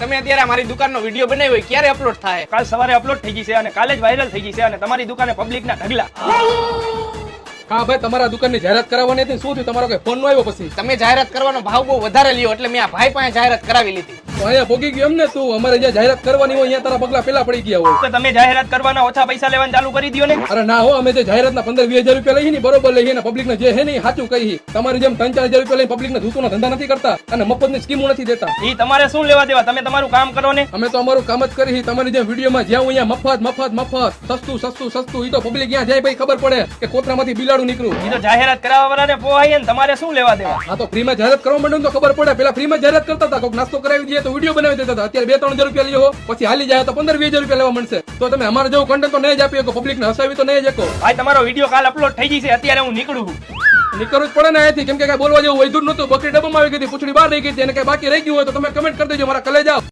તમે અત્યારે મારી દુકાનનો વીડિયો બનાવ્યો હોય ક્યારે અપલોડ થાય? કાલ સવારે અપલોડ થઈ જશે અને કાલે જ વાયરલ થઈ જશે અને તમારી દુકાને પબ્લિકના ઢગલા. હા ભાઈ તમારા દુકાનની જાહેરાત કરાવવાની હતી શું થયું? તમારો કઈ ફોન નો આવ્યો પછી? તમે જાહેરાત કરવાનો ભાવ બહુ વધારે લ્યો એટલે મેં આ ભાઈ પાસે જાહેરાત કરાવી લીધી. અહીંયા ભોગી ગયો એમ ને તું. અમારે જ્યાં જાહેરાત કરવાની હોય અહીંયા તારા પગલા પેલા પડી ગયા હોય. તો તમે જાહેરાત કરવાના ઓછા પૈસા લેવાનું ચાલુ કરી દો ને. અરે ના હો અમે જે જાહેરાતના પંદર વીસ હજાર રૂપિયા લઈએ ને બરોબર લઈએ ને પબ્લિક ને જે હે ને સાચું કહી તમારી જેમ ત્રણ ચાર હજાર રૂપિયા લઈને પબ્લિક ને ધંધા નથી કરતા અને મફતની સ્કીમો નથી દેતા. ઈ તમારે શું લેવા દેવા? તમે તમારું કામ કરો ને. અમે તો અમારું કામ જ કરી તમારી જેમ વિડીયોમાં જ્યાં અહીંયા મફત મફત મફત સસ્તું સસ્તું સસ્તું એ તો પબ્લિક ત્યાં જાય ભાઈ ખબર પડે કે કોતરામાંથી બિલાડું તો જાહેરાત કરાવવા વાળાને પોહાય ને તમારે શું લેવા દેવા? આ તો ફ્રીમાં જાહેરાત કરવા માંડે તો ખબર પડે. પેલા ફ્રીમાં જાહેરાત કરતા હતા કોઈક નાસ્તો કરાવી દઈએ તો વીડિયો બનાવી દેતા હતા. અત્યારે બે ત્રણ હજાર રૂપિયા લેજો પછી હાલી જાય તો પંદર વીસ હજાર રૂપિયા લેવા મળશે. તો તમે અમારે જેવું કન્ટેન્ટ તો નહીં જ આપી શકો. પબ્લિક ને હસાવી તો નહીં જ શકો. ભાઈ તમારો વીડિયો કાલ અપલોડ થઈ જશે. અત્યારે હું નીકળું છું. નીકળવું જ પડે ને અહીંથી કેમ કે કઈ બોલવા જેવું વૈધું નતું બકરી ડબ્બામાં આવી ગઈ પૂછડી બહાર રહી ગઈ હતી. અને કઈ બાકી રહી ગયું હોય તો તમે કમેન્ટ કરી દેજો. મારા કલે જાઓ